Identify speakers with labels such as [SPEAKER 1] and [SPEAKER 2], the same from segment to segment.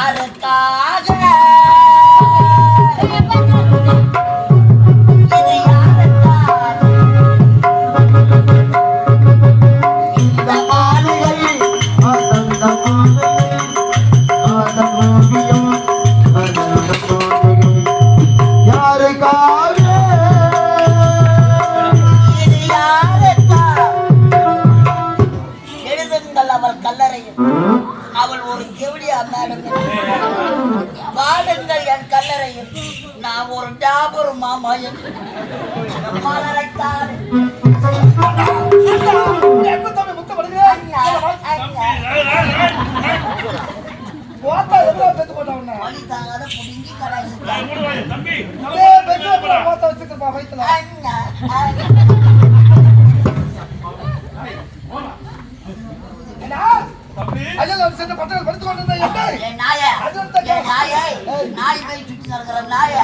[SPEAKER 1] யாருக்காக வழி தாங்காத புடிங்கி கடாய்ச்சி
[SPEAKER 2] தம்பி.
[SPEAKER 1] அண்ணா அண்ணா.
[SPEAKER 2] தம்பி.
[SPEAKER 1] ஏய் நாயே, ஏய். நாயே, நாய். போய் சுத்தி நடக்கிற நாயே.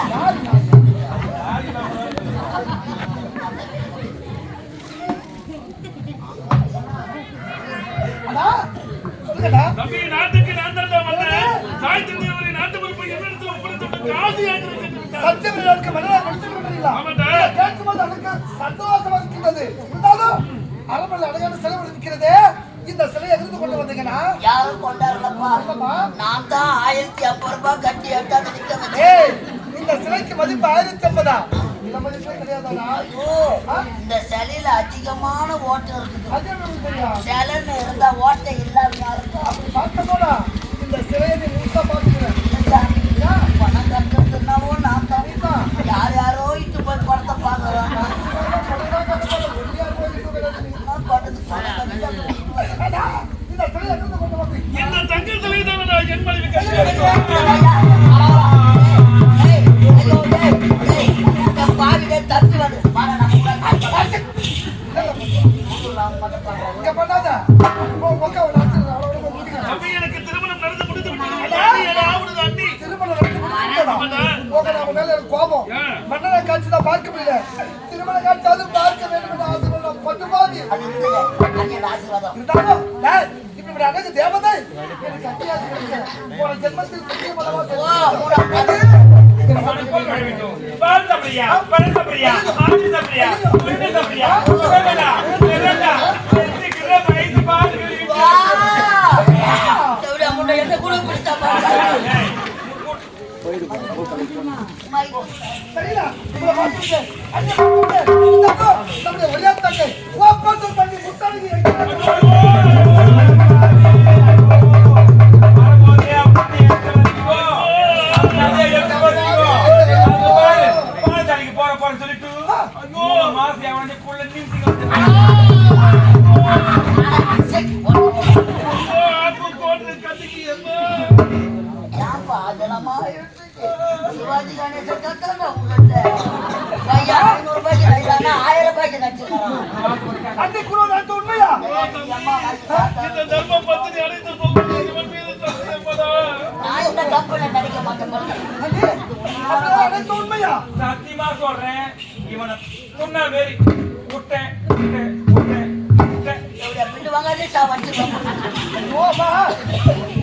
[SPEAKER 2] தம்பி ஒப்படைத்து காசு ஏற்று
[SPEAKER 3] இந்த சிலையை எதிர்த்து கொண்டு வந்தீங்கன்னா
[SPEAKER 1] யாரும் கொண்டாடலப்பா. நான் தான் ஆயிரத்தி ஐம்பது ரூபாய் கட்டி எட்டாவது நிக்க
[SPEAKER 3] இந்த சிலைக்கு மதிப்பு ஆயிரத்தி ஐம்பதா? இந்த மதிப்பே கிடையாதாடா?
[SPEAKER 1] ஐயோ, இந்த சிலையில அதிகமான ஓட்டம் இருக்குது.
[SPEAKER 3] எனக்கு
[SPEAKER 1] சிலைன்னு இருந்தா ஓட்டை இல்லாம இருக்கும்.
[SPEAKER 3] அப்படி பார்க்க போனா இந்த சிலையை நீ முழுசா பார்த்துக்கிறேன்
[SPEAKER 1] பணம் கட்டுறதுனாவோ நான் தான் யார் யாரோ இட்டு போய் படத்தை பாக்குறாங்க படத்துக்கு பணம் கட்டுறது.
[SPEAKER 3] இந்த சிலையை எதிர்த்து கொண்டு வந்தீங்க
[SPEAKER 2] இந்த தங்க சிலை தான் என் மனைவி கட்டி
[SPEAKER 1] ஏய், ஐயோ, ஏய், ஏய், இந்த பாவிலே தப்பி வந்து வாடா, நம்ம உட்கார்ந்து
[SPEAKER 3] இங்க பண்ணாத உன் உக்க ஒரு நாச்சு அவ்வளவு முடிக்கிறேன்
[SPEAKER 2] தம்பி எனக்கு திருமணம் நடந்து முடிந்து விட்டது அண்ணி, என ஆவுது அண்ணி
[SPEAKER 3] திருமணம் நடத்தி முடிச்சுட்டதா? உங்க நம்ம மேல எனக்கு கோபம்? மன்னரை காட்சி தான் பார்க்க முடியல. போன ஜென்மத்தில் சத்தியமல்லவா
[SPEAKER 1] ஓ, மூடா, அது.
[SPEAKER 2] பால் சாப்பிடுறியா? பழம் சாப்பிடுறியா? ஆப்பிள் சாப்பிடுறியா? உருண்டை சாப்பிடுறியா?
[SPEAKER 1] வா. இந்த முன்ன என்ன கூட பிடிச்சா பாரு. மை.
[SPEAKER 3] சரியா உங்களை பார்த்துட்டு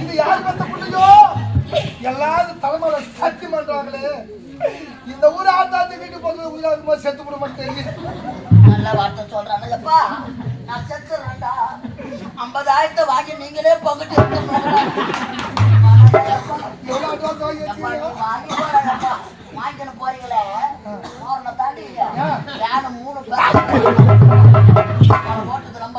[SPEAKER 3] இது யார் பத்த புள்ளையோ? எல்லாரும் தலைமையில சத்தி பண்றாங்களே. இந்த ஊர் ஆட்டாத்தி வீட்டுக்கு போறது உயிராகுமா செத்து விட மாட்டேன்.
[SPEAKER 1] நல்ல வார்த்தை சொல்றானு எப்பா நான் செத்துறேன்டா. ஐம்பதாயிரத்தை வாங்கி நீங்களே பங்கிட்டு.
[SPEAKER 3] எவ்வளவு அட்வான்ஸ் வாங்கி வச்சீங்க
[SPEAKER 1] வாங்கிட்டு போறீங்களே. மோரனை தாண்டி வேன மூணு பேர் போட்டது நம்ம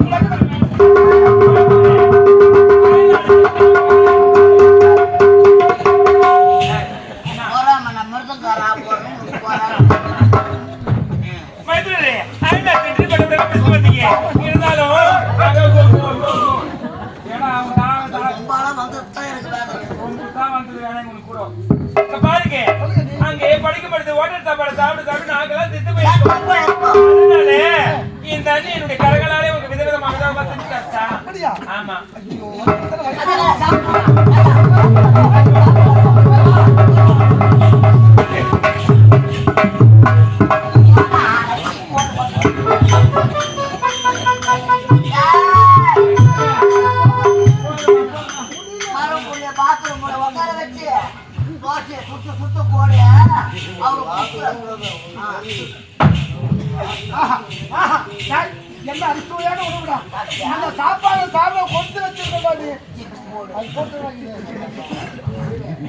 [SPEAKER 3] என்ன அரிசுவையான உணவுடா. அந்த சாப்பாடு சாப்பிட கொண்டு வச்சிருக்கா நீ அது போட்டு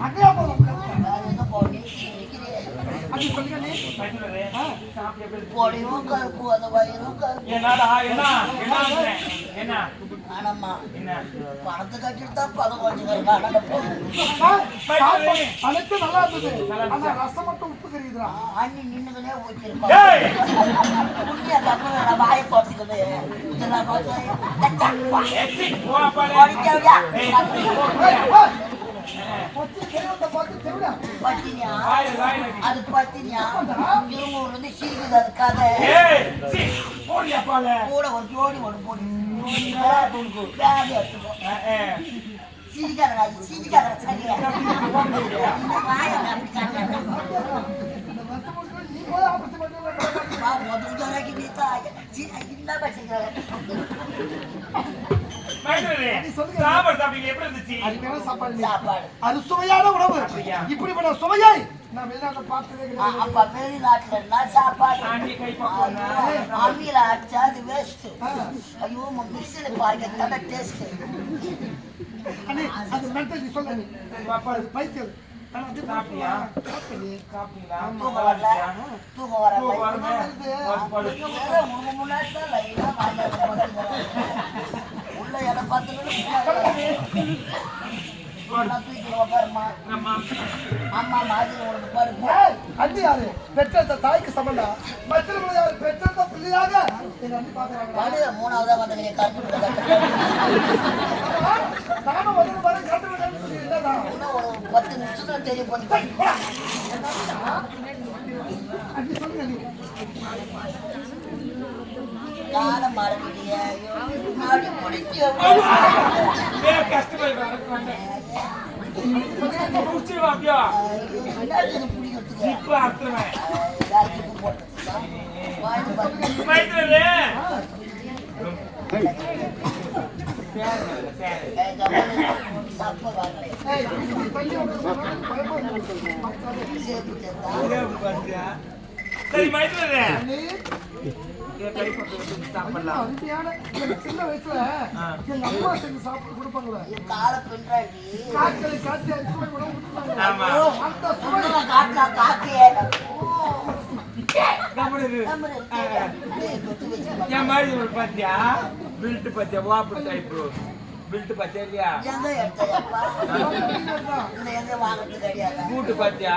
[SPEAKER 3] அங்கேயா போதும் அப்படி சொல்லுங்க நீ?
[SPEAKER 1] பொடியும் கருப்பு அந்த வயிறும் கருப்பு
[SPEAKER 4] என்னடா என்ன? என்ன?
[SPEAKER 1] ஆனம்மா. பணத்தை கட்டிட்டு தான் பதம்
[SPEAKER 3] அனைத்தும் நல்லா இருந்தது. ஆனா ரசம் மட்டும் உப்பு தெரியுதுடா
[SPEAKER 1] அண்ணி நின்னுக்குனே ஊற்றிருப்பாங்க
[SPEAKER 4] ஏய்!
[SPEAKER 1] புண்ணிய தப்பு நான் வாயை போட்டுக்குது இதெல்லாம் பார்த்து. அது பத்தினியா திருமூர் வந்து சிரிக்குது அது கதை. கூட ஒரு ஜோடி ஒன்று போட்டு பேதி எடுத்துக்கோ
[SPEAKER 4] அஹ், அஹ்.
[SPEAKER 1] சிரிக்காதடா
[SPEAKER 3] அறுசுவையான உணவு? இப்படிப்பட்ட சுவையை நான் வெளிநாட்டுல பார்த்ததே
[SPEAKER 1] ஆ,
[SPEAKER 3] கிடையாது.
[SPEAKER 1] அப்ப வெளிநாட்டுல என்ன சாப்பாடு?
[SPEAKER 4] அண்ணி கை பக்குவம்னா?
[SPEAKER 1] அம்மியில அடிச்சா அது வேஸ்ட்
[SPEAKER 3] ஆ.
[SPEAKER 1] ஐயோ மிக்சியில பாய்க்கிறதான டேஸ்ட்
[SPEAKER 3] அண்ணே, அது மென்டல் நீ சொல்ல நீ அது பைத்தியம். ஆனா அது
[SPEAKER 4] சாப்பிட்டியா?
[SPEAKER 3] சாப்பிட்டேன். நீ.
[SPEAKER 4] சாப்பிட்டீங்களா?
[SPEAKER 1] தூக்கம் வரல.
[SPEAKER 3] அண்ணி யாரு பெற்றெடுத்த தாய்க்கு சமண்டா மற்றவங்க யாரு பெற்றெடுத்த பிள்ளையாக
[SPEAKER 1] மூணாவதா வந்தவங்க
[SPEAKER 3] நானும் வந்து
[SPEAKER 1] ஒரு பத்து நிமிஷத்துல தெரிய
[SPEAKER 3] அண்ணி சொல்லுங்க
[SPEAKER 1] காலம் மறந்துட்டியே முன்னாடி முடிச்சு
[SPEAKER 4] இப்ப சரி மைத்துனரே.
[SPEAKER 3] சின்ன வயசுல எங்க அம்மா செஞ்சு சாப்பிட்டு கொடுப்பாங்களே
[SPEAKER 1] கால பின்றாடி
[SPEAKER 3] காய்ச்சலை காய்ச்சி அரிசுவை உணவு. அந்த சுவை
[SPEAKER 4] பில்ட் வாப்பு டைப் பில்ட் இல்லையா பூட்டு பாத்தியா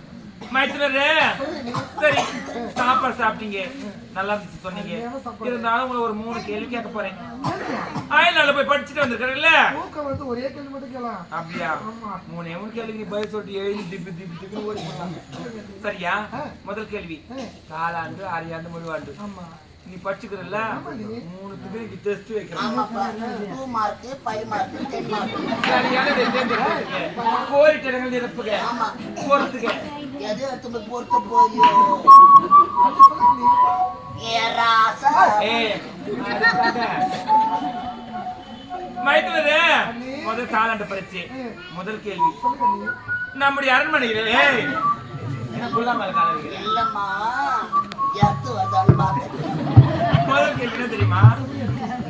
[SPEAKER 4] மைத்துனரே சரி சாப்பாடு சாப்பிட்டீங்க. நல்லா இருந்துச்சு சொன்னீங்க. இருந்தாலும் உங்களை ஒரு மூணு கேள்வி கேட்க போறேன். ஆயினால போய் படிச்சுட்டு வந்திருக்கிறல்ல
[SPEAKER 3] தூக்கம் வந்து ஒரே கேள்வி மட்டும் கேளாம்
[SPEAKER 4] அப்படியா? மூணே மூணு கேள்விக்கு பதில் சொல்லிட்டு எழுதி திப்பு திப்பு திப்பு ஓடி சரியா? முதல் கேள்வி. காலாண்டு அரையாண்டு முழுவாண்டு நீ படிச்சுக்கிறல்ல? மூணுத்துக்கு நீ டெஸ்ட் வைக்கிறேன். சரியான தேர்ந்தெடுப்புங்க கோரிட்ட இடங்கள் நிரப்புக
[SPEAKER 1] ஆமா.
[SPEAKER 4] பொறுத்துக்க.
[SPEAKER 1] எது எடுத்து பொறுத்து போயோ
[SPEAKER 4] முதல் காலாண்டு பரீட்சை முதல் கேள்வி நம்முடைய அரண்மனையில
[SPEAKER 1] இல்லம்மா எத்து வந்தாலும்
[SPEAKER 4] முதல் கேள்வி என்ன தெரியுமா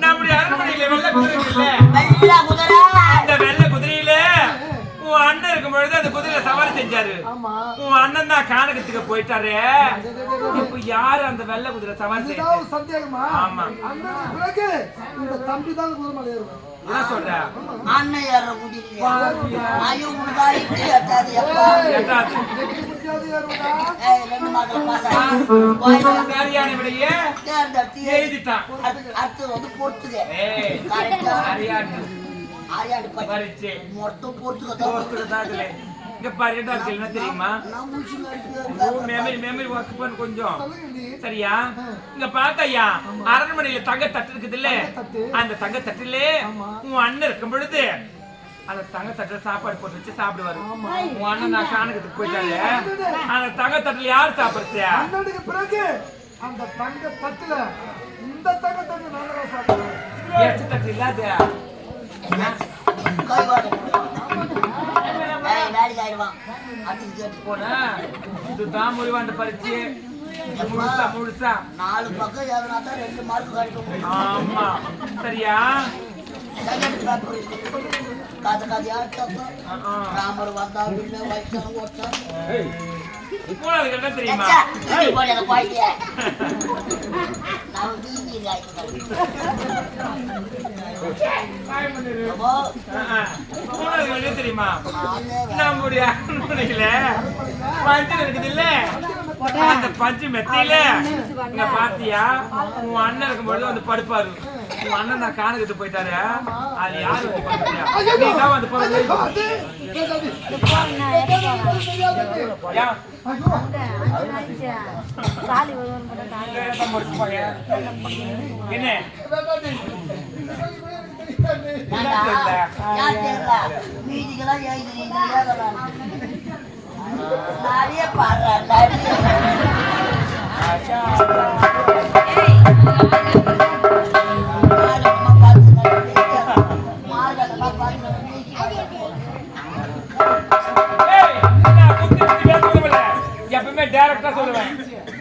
[SPEAKER 4] நம்முடைய அரண்மனையில வெள்ள குதிரை இல்ல
[SPEAKER 1] வெள்ள குதிரை
[SPEAKER 4] அந்த வெள்ள குதிரையில உன் அண்ணன் இருக்கும் பொழுது அந்த குதிரையில சவாரி செஞ்சாரு.
[SPEAKER 3] ஆமா.
[SPEAKER 4] உன் அண்ணன் தான் கானகத்துக்கு போயிட்டாரு. இப்ப யாரு அந்த வெள்ள குதிரை சவாரி
[SPEAKER 3] சந்தேகமா?
[SPEAKER 4] ஆமா.
[SPEAKER 3] பிறகு இந்த தம்பி தான் குருமலை ஏறுவான்
[SPEAKER 4] என்ன சொல்ற
[SPEAKER 1] அண்ணன் ஏற முடியல ஐயோ இப்படி எட்டாது ரெண்டு மாதம்
[SPEAKER 4] சரியா சரியான விடைய
[SPEAKER 1] தேர்ந்தெடுத்து
[SPEAKER 4] எழுதிட்டான்.
[SPEAKER 1] அடுத்து- வந்து கரெக்டா பச்சை
[SPEAKER 4] பறிச்சு.
[SPEAKER 1] மொத்தம்
[SPEAKER 4] இதுல. இங்க பாரு என்ன இருக்கு. என்ன தெரியுமா மெமரி மெமரி ஒர்க் பண்ணு கொஞ்சம். சரியா? இங்க பாத்தையா அரண்மனையில தங்க தட்டு இருக்குது இல்ல. அந்த தங்க தட்டுல உன் அண்ணன் இருக்கும் பொழுது அந்த தங்க தட்டுல சாப்பாடு போட்டு வச்சு சாப்பிடுவாரு. உன் அண்ணன் நான் காணகத்துக்கு போயிட்டாரு அந்த தங்க தட்டுல யார் சாப்பிடுறது
[SPEAKER 3] அண்ணனுக்கு பிறகு அந்த தங்க தட்டுல இந்த தங்க தட்டு தான் சாப்பிடுவேன்
[SPEAKER 4] தட்டு இல்லாத இதுதான் முறிவாண்ட பறிச்சு முழுசா முழுசா.
[SPEAKER 1] நாலு பக்கம் எதுனா தான் ரெண்டு மார்க் கிடைக்கும்
[SPEAKER 4] ஆமா. சரியா?
[SPEAKER 1] கதை கதையா. ராமர் வந்தா வீட்டுல வயசான ஓட்டான்
[SPEAKER 4] மூணாவது என்ன தெரியுமா?
[SPEAKER 1] அந்த குழந்தைய. நான்
[SPEAKER 4] மூணாவது என்ன தெரியுமா. நம்முடைய அரண்மனையில இருக்குது இல்ல. அந்த பஞ்சு மெத்தையில. பாத்தியா? உன் அண்ணன் இருக்கும்போது வந்து படுப்பாரு. உன் அண்ணன் நான் காணகத்து போயிட்டாரு. அது யாரு நீ தான் வந்து படுத்து
[SPEAKER 3] அது! கேட்டாடி.
[SPEAKER 4] யா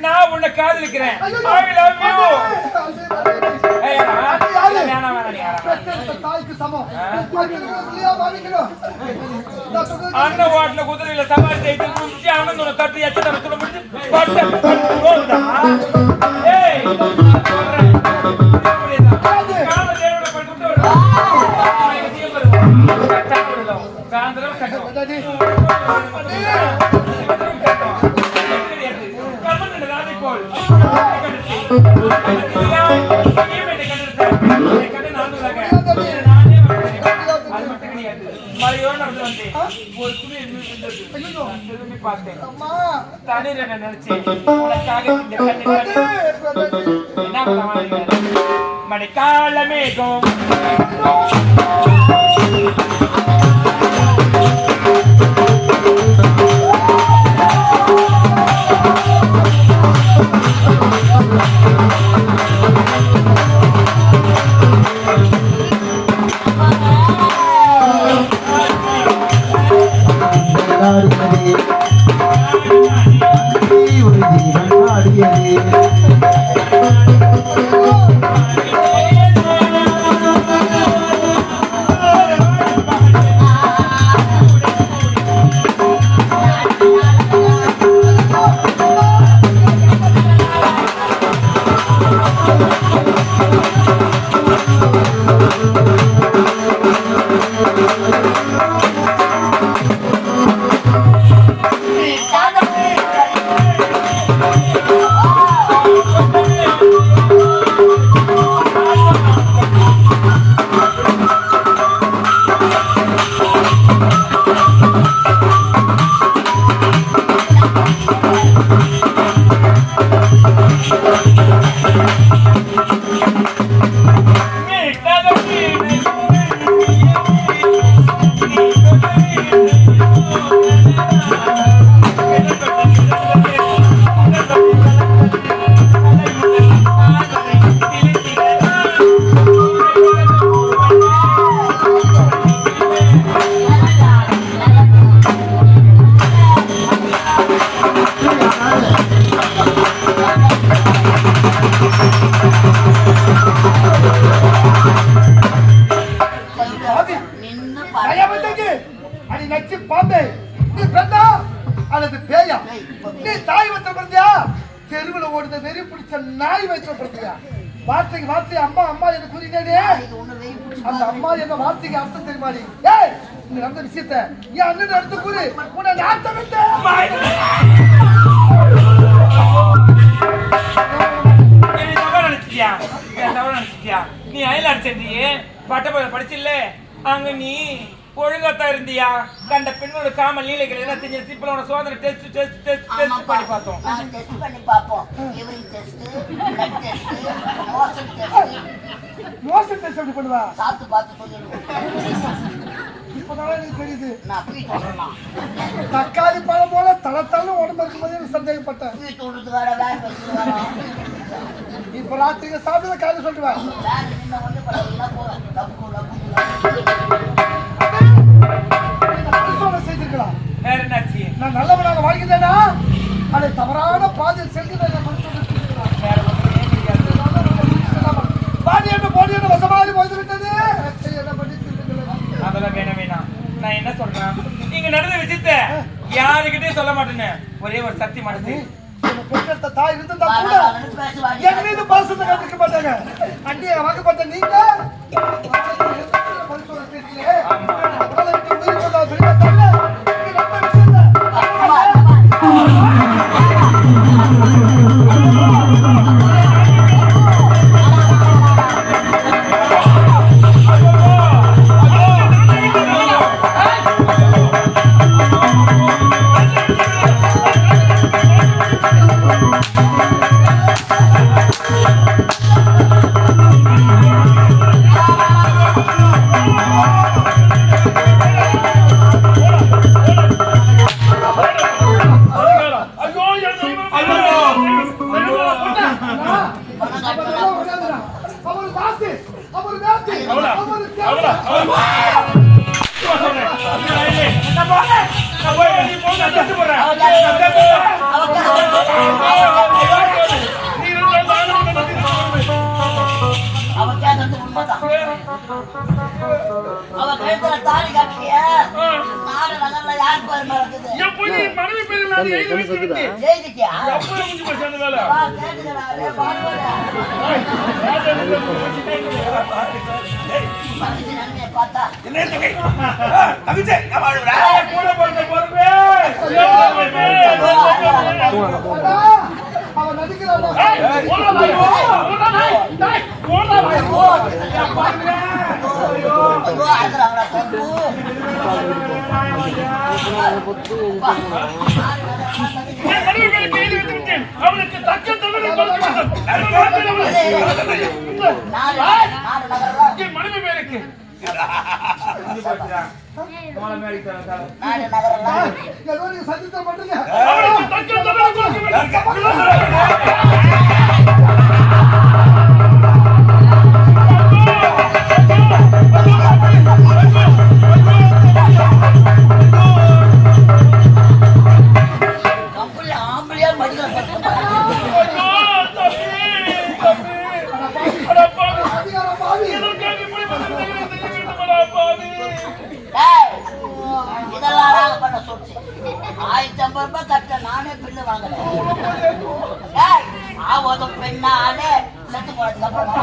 [SPEAKER 4] நான் உன்னை காதலிக்கிறேன். ஐ லவ் யூ அண்ணன் வாட்டில குதிரையில சவாரி செய்து குடிச்சு அண்ணன் தட்டி எச்ச தர துணை முடிச்சு பட்டு பட்டு போகுதா? சொல்றேன். நடந்து வந்தேன். ஒரு துணி இருந்தது. பார்த்தேன். தண்ணீர் என்ன நினைச்சேன். உனக்காக இந்த மேகம்
[SPEAKER 3] ஏய் நடந்த விஷயத்த என் அண்ணன் எடுத்து கூறு. உன்னை நான் தவிர்த்தேன்
[SPEAKER 4] நீ அயல் அடிச்சிருந்தியே பட்டப்பட படிச்சில்ல? அங்க நீ ஒழுங்காத்தான் இருந்தியா? கண்ட பெண்ணோட காமல் நீலைகள் என்ன தெரிஞ்சது இப்போ உன சோதனை டெஸ்ட் டெஸ்ட் டெஸ்ட் டெஸ்ட் பண்ணி பார்த்தோம்.
[SPEAKER 1] டெஸ்ட் பண்ணி பார்ப்போம். Urine test blood
[SPEAKER 3] test motion test பண்ணுவா?
[SPEAKER 1] சாப்பிட்டு பார்த்து சொல்லிடுவோம்.
[SPEAKER 3] இப்பதான் எனக்கு தெரியுது தக்காளி பழம் போல தலை தலை உடம்பு இருக்கும்போது எனக்கு சந்தேகப்பட்டேன். இப்ப ராத்திரிக்கு சாப்பிட்டு காலையில் சொல்லிடுவேன்
[SPEAKER 1] வேற நின்ன ஒன்று பண்ணா போதும் லப்பு லப்பு
[SPEAKER 3] பரிசோதனை செய்திருக்கலாம்
[SPEAKER 4] வேற என்னாச்சு
[SPEAKER 3] நான் நல்லவனாக வாழ்கிறேனா அதை தவறான பாதையில் செல்கிறேன் என பரிசோதனை செய்திருக்கலாம்.
[SPEAKER 4] வேற ஒண்ணுமே தெரியாது.
[SPEAKER 3] பாடி என்ன போடி என்ன வசமாறி போய்த்து விட்டது சரி, என்ன பண்ணிட்டு இருக்கிறது?
[SPEAKER 4] அதெல்லாம் வேணாம் வேணாம் நான் என்ன சொல்றேன் நீங்க நடந்த விஷயத்த யாருக்கிட்டே சொல்ல மாட்டேன்னு ஒரே ஒரு
[SPEAKER 1] அவ கழுத்துல தாலி கட்டிய நாடு நகர்ல யார் பேர்
[SPEAKER 2] என் மனைவி எழுதி எப்போ முடிஞ்சு போச்சு அந்த வேலை.
[SPEAKER 1] வா
[SPEAKER 4] கூட பொறுப்பு.
[SPEAKER 3] அவன் நடிக்கிறான்
[SPEAKER 2] அவனுக்கு தக்க
[SPEAKER 1] நகர்ல
[SPEAKER 2] மனைவி பேருக்கு
[SPEAKER 4] முடிஞ்சு போச்சுடா.
[SPEAKER 1] ஆயிரத்தி ஐம்பது ரூபாய் கட்ட நானே பில்லு வாங்கல. டேய், ஆவது பெண்ணாலே செத்து போனதுக்கு அப்புறம்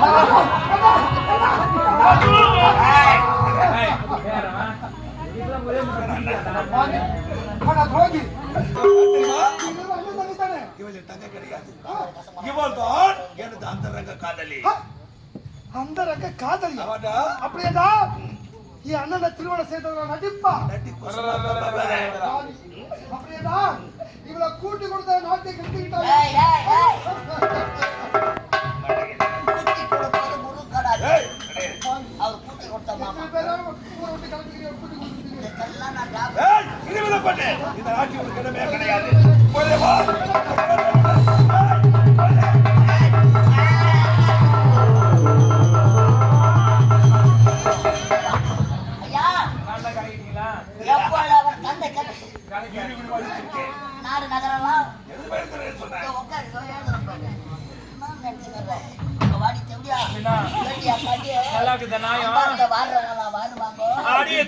[SPEAKER 4] ஏய், வேறவா? இதெல்லாம் ஒரே மாதிரி
[SPEAKER 5] காதலி
[SPEAKER 3] அந்த காதலி அப்படியேடா என் அண்ணனை திருமணம் செய்தவங்க நடிப்பா அப்படியேடா இவளை கூட்டி கொடுத்த நாட்டை கட்டிக்கிட்டாங்க
[SPEAKER 5] இந்த ஆட்சி உங்களுக்கு கிடையாது.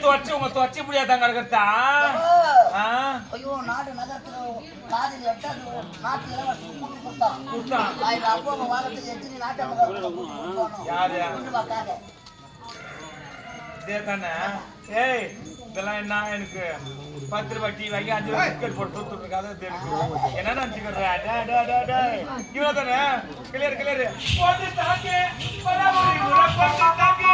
[SPEAKER 4] துவச்சு உங்க துவச்சு
[SPEAKER 1] ஓ,
[SPEAKER 4] ஆ?
[SPEAKER 1] ஐயோ நாடு நகரத்துல காதில் எட்டாது நாட்டு இளவரசன் கூட்டி கொடுத்தான்
[SPEAKER 4] கொடுத்தான்.
[SPEAKER 1] அப்பா வாரத்துக்கு எத்தனை நாட்டு
[SPEAKER 4] யாரு? இதே தானே ஏய் இதெல்லாம் என்ன எனக்கு? பத்து ரூபாய் டீ வாங்கி அஞ்சு ரூபாய் பிஸ்கட் போட்டு சுட்டு இருக்காது இது எனக்கு என்ன நினைச்சுக்கிறேன் இவ்வளோ தானே கிளியர் கிளியர் போட்டு தாக்கு. பலாபுரி முறை போட்டு தாக்கு.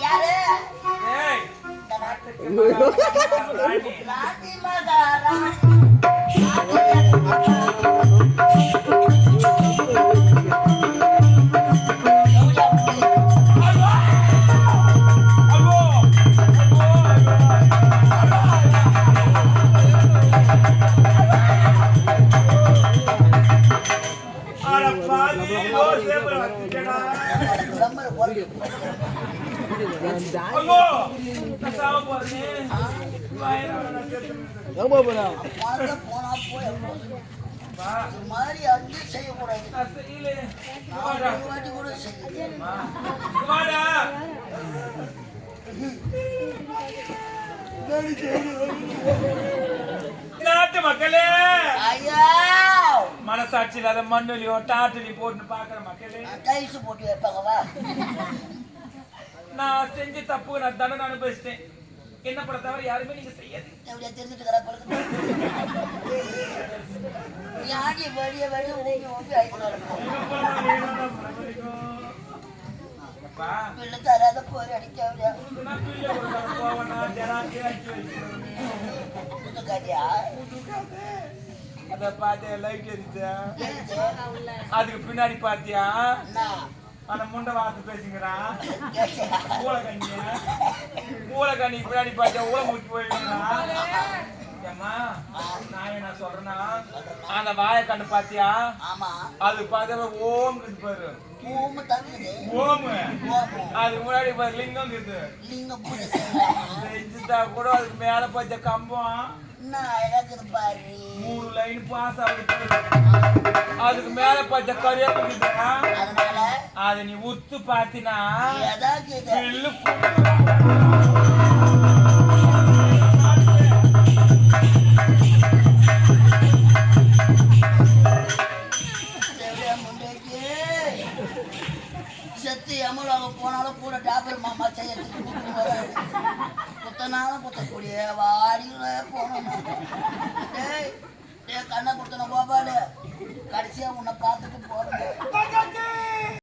[SPEAKER 1] யாரு?
[SPEAKER 4] செத்துறேன்.
[SPEAKER 1] போனா போய்
[SPEAKER 4] வா,
[SPEAKER 1] இது மாதிரி அஞ்சு செய்யக்கூடாது வாட்டி கூட.
[SPEAKER 4] நாட்டு மக்களே
[SPEAKER 1] ஐயா
[SPEAKER 4] மனசாட்சி இல்லாத மண்ணுலயும் டாட்டுலயும் போட்டு பாக்குற மக்களே
[SPEAKER 1] டைல்ஸ் போட்டு
[SPEAKER 4] நான் செஞ்ச தப்பு நான் தண்டனை அனுபவிச்சிட்டேன் என்ன பண்ண தவிர யாருமே நீங்க செய்யாது.
[SPEAKER 1] எப்படியா தெரிஞ்சுட்டு கடை பழக்கம் யாடி வெளிய ஊங்கி ஊங்கி ஆயிட்டு
[SPEAKER 4] அப்பா,
[SPEAKER 1] பிள்ளை தராத. புது காட்டியா
[SPEAKER 4] அத பார்த்து லைட் எரிச்சா? அதுக்கு பின்னாடி பாத்தியா? அந்த முண்டை வார்த்தை பேசுங்கிறான்
[SPEAKER 1] கேட்டியா
[SPEAKER 4] ஊழகண்ணிய ஊழகண்ணி பின்னாடி பாத்தியா? ஊழ முடிச்சு போயிருக்கிறான் ஏம்மா நான் என்ன சொல்றேன்னா அந்த வாயை கண்டு பாத்தியா அது பார்த்தா ஓம் பாரு.
[SPEAKER 1] பூமு தங்குது.
[SPEAKER 4] ஓம் அதுக்கு முன்னாடி பாரு லிங்கம் இருக்குது.
[SPEAKER 1] லிங்கம்
[SPEAKER 4] செஞ்சுட்டா கூட அதுக்கு மேல பச்ச கம்பம். மூணு லைன் பாஸ் ஆகுது. அதுக்கு மேல பச்ச கரியா இருக்குது. அதை நீ உத்து பாத்தினா பில்லு
[SPEAKER 1] அடுத்து எமலாக போனாலும் கூட டாபர் மாமா செய்யறதுக்கு கூட்டு போறாரு. குத்தனாலும் குத்தக்கூடிய வாடியில போனோம் டேய் டேய் கண்ணை கொடுத்தன கோபாலு கடைசியா உன்னை பார்த்துட்டு போறேன்.